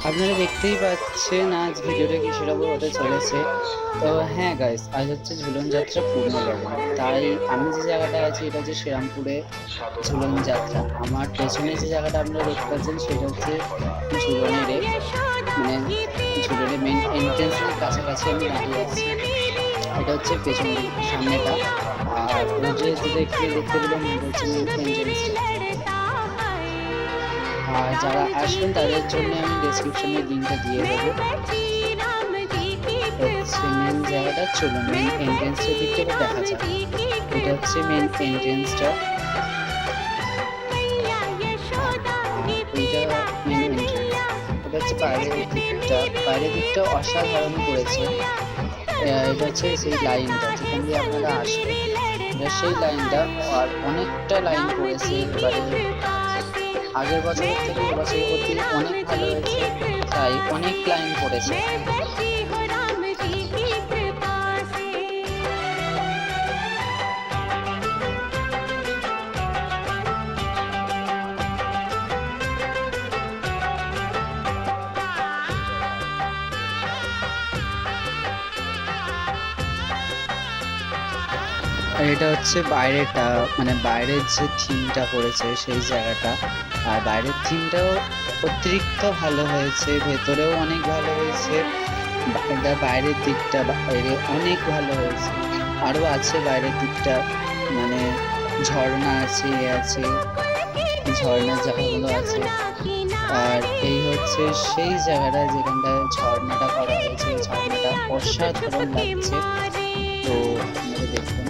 আপনারা দেখতেই পাচ্ছেন আজ ভিডিওটা কিছুটা বড় হতে চলেছে তো হ্যাঁ গাইস আজ হচ্ছে ঝুলন যাত্রা পূর্ণ তাই আমি যে জায়গাটা আছি এটা হচ্ছে শ্রীরামপুরে ঝুলন যাত্রা আমার পেছনে যে জায়গাটা আপনারা দেখতে পাচ্ছেন সেটা হচ্ছে ঝুলনের মানে ঝুলনের মেন এন্ট্রেন্সের কাছাকাছি আমি দাঁড়িয়ে আছি এটা হচ্ছে পেছনের সামনেটা আর যে দেখতে দেখতে পেলাম এটা হচ্ছে মেন আর যারা আসবেন তাদের জন্য আমি ডেসক্রিপশনে লিঙ্কটা দিয়ে দেবো। হচ্ছে মেন জায়গাটা চলুন মেন এন্ট্রেন্সটার দিকটা এবার দেখা যাক এটা হচ্ছে মেন এন্ট্রেন্সটা মেন এন্ট্রেন্স এটা হচ্ছে বাইরের দিকটা। বাইরের দিকটা অসাধারণ করেছে। এটা হচ্ছে সেই লাইনটা যেখান দিয়ে আপনারা আসবেন। সেই লাইনটা আর অনেকটা লাইন করেছে এবারে আগের বছরের থেকে এবছর প্রতি অনেক ভালো হয়েছে। তাই অনেক পড়েছে আর এটা হচ্ছে বাইরেটা মানে বাইরের যে থিমটা করেছে সেই জায়গাটা। আর বাইরের থিমটাও অতিরিক্ত ভালো হয়েছে, ভেতরেও অনেক ভালো হয়েছে বাইরের দিকটা বাইরে অনেক ভালো হয়েছে। আরও আছে বাইরের দিকটা মানে ঝর্ণা আছে, এ আছে ঝর্ণার জায়গাগুলো আছে। আর এই হচ্ছে সেই জায়গাটা যেখানটায় ঝর্ণাটা করা হয়েছে। ঝর্ণাটা অসাধারণ লাগছে। তো আপনারা দেখুন।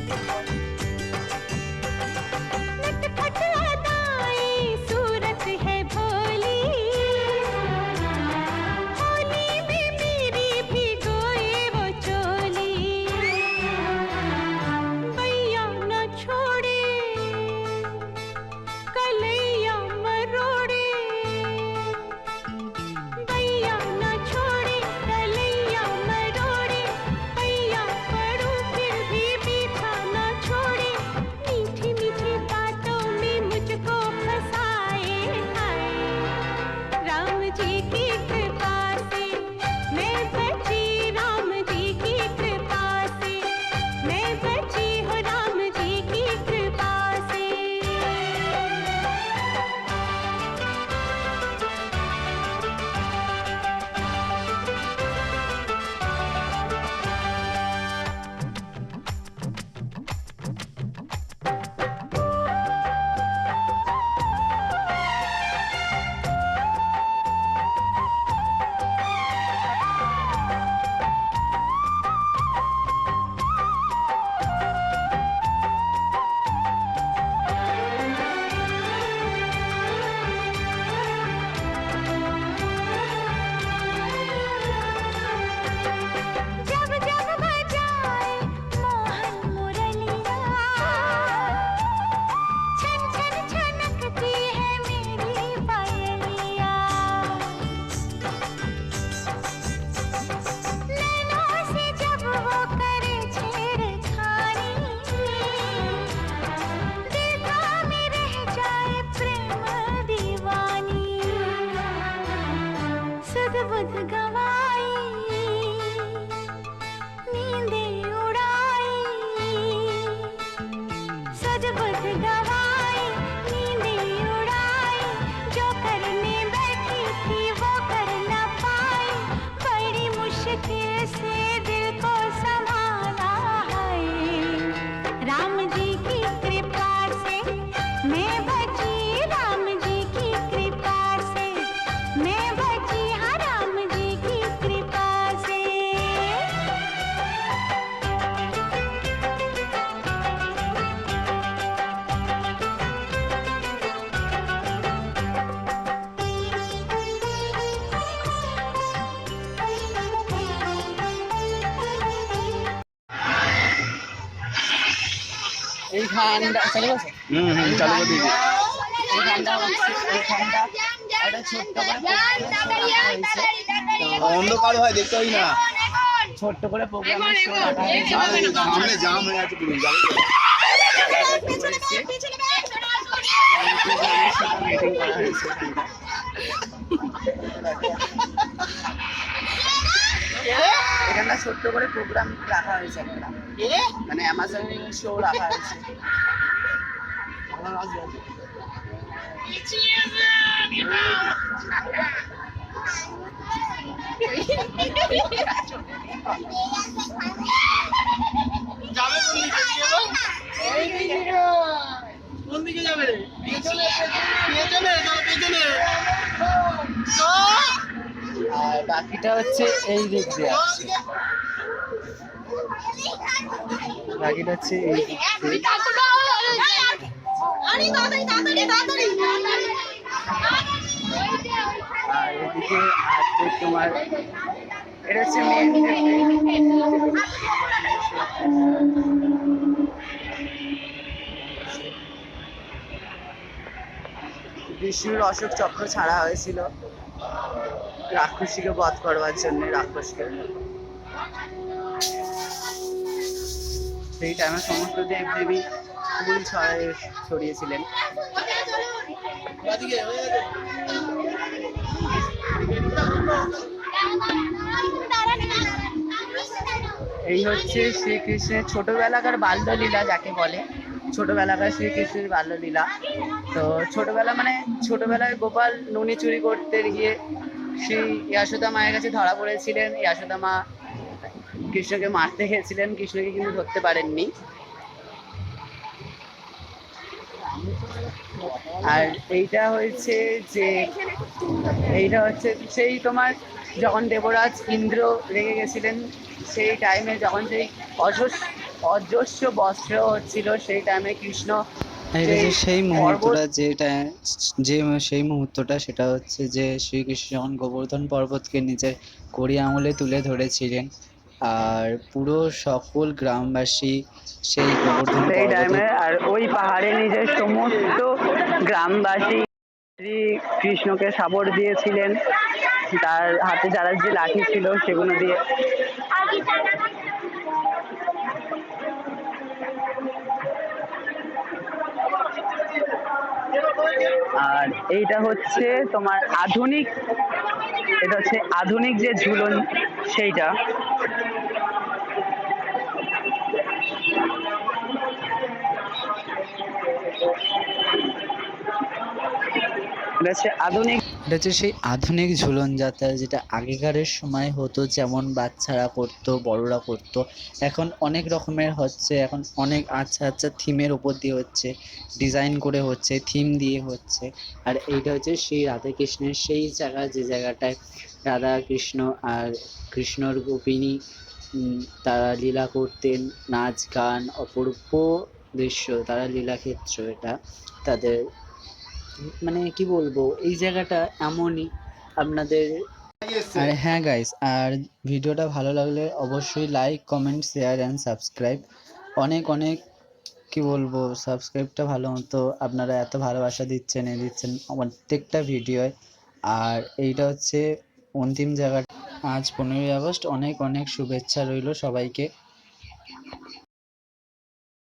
सुध बुध গানটা চলে গেছে হুম হুম চালু করে দিয়েছি। এই গানটা হচ্ছে এই গানটা একটা ছোট্ট করে প্রোগ্রাম অন্ধকার হয় দেখতে পাই না ছোট্ট করে হয়েছে সামনে। জাম হয়ে আছে পুরো যাবে তো? এখানটা। ছোট্ট করে প্রোগ্রাম রাখা হয়েছে একটা। মানে অ্যামাজন শো রাখা হয়েছে। কোন দিকে? যাবে রে? পেছনে বাকিটা হচ্ছে এই দিক দিয়ে আসছে। আর এদিকে তোমার এটা হচ্ছে বিষ্ণুর অশোক চক্র ছাড়া হয়েছিল। রাক্ষসীকে বধ করবার জন্য রাক্ষসকে। সেই টাইমে সমস্ত দেব দেবী ফুল ছড়িয়েছিলেন। এই হচ্ছে শ্রীকৃষ্ণের ছোটবেলাকার বাল্যলীলা যাকে বলে। ছোটবেলাকার শ্রীকৃষ্ণের বাল্যলীলা। তো ছোটবেলা মানে ছোটবেলায় গোপাল নুনি চুরি করতে গিয়ে শ্রী ইয়াশোদা মায়ের কাছে ধরা পড়েছিলেন। ইয়াশোদা মা কৃষ্ণকে মারতে গেছিলেন কৃষ্ণকে কিন্তু ধরতে পারেননি। আর এইটা হয়েছে যে এইটা হচ্ছে সেই তোমার যখন দেবরাজ ইন্দ্র রেগে গেছিলেন সেই টাইমে যখন সেই অজস্র অজস্র বস্ত্র হচ্ছিল সেই টাইমে কৃষ্ণ সেই মুহূর্তটা যেটা যে সেই মুহূর্তটা সেটা হচ্ছে যে শ্রীকৃষ্ণ যখন গোবর্ধন পর্বতকে নিজের কড়ি আঙুলে তুলে ধরেছিলেন আর পুরো সকল গ্রামবাসী সেই গোবর্ধন সেই পর্বতে টাইমে আর ওই পাহাড়ে নিজের সমস্ত গ্রামবাসী শ্রী কৃষ্ণকে সাপড় দিয়েছিলেন। তার হাতে যারা যে লাঠি ছিল সেগুলো দিয়ে। আর এইটা হচ্ছে তোমার আধুনিক এটা হচ্ছে আধুনিক যে ঝুলন সেইটা। এটা হচ্ছে আধুনিক এটা হচ্ছে সেই আধুনিক ঝুলন যাত্রা যেটা আগেকারের সময় হতো, যেমন বাচ্চারা করতো, বড়রা করতো। এখন অনেক রকমের হচ্ছে, এখন অনেক আচ্ছা আচ্ছা থিমের ওপর দিয়ে হচ্ছে, ডিজাইন করে হচ্ছে, থিম দিয়ে হচ্ছে। আর এইটা হচ্ছে সেই রাধা কৃষ্ণের সেই জায়গা, যে জায়গাটায় রাধা কৃষ্ণ আর কৃষ্ণর গোপিনী তারা লীলা করতেন, নাচ গান, অপূর্ব দৃশ্য, তারা লীলাক্ষেত্র এটা, তাদের মানে কি বলব, এই জায়গাটা এমনই আপনাদের আর হ্যাঁ গাইস আর ভিডিওটা ভালো লাগলে অবশ্যই like comment share and subscribe অনেক অনেক কি বলব সাবস্ক্রাইবটা ভালো মতো আপনারা এত ভালোবাসা দিচ্ছেন, এ দিচ্ছেন প্রত্যেকটা ভিডিওয় আর এইটা হচ্ছে অন্তিম জায়গা আজ পনেরোই আগস্ট, অনেক অনেক শুভেচ্ছা রইল সবাইকে।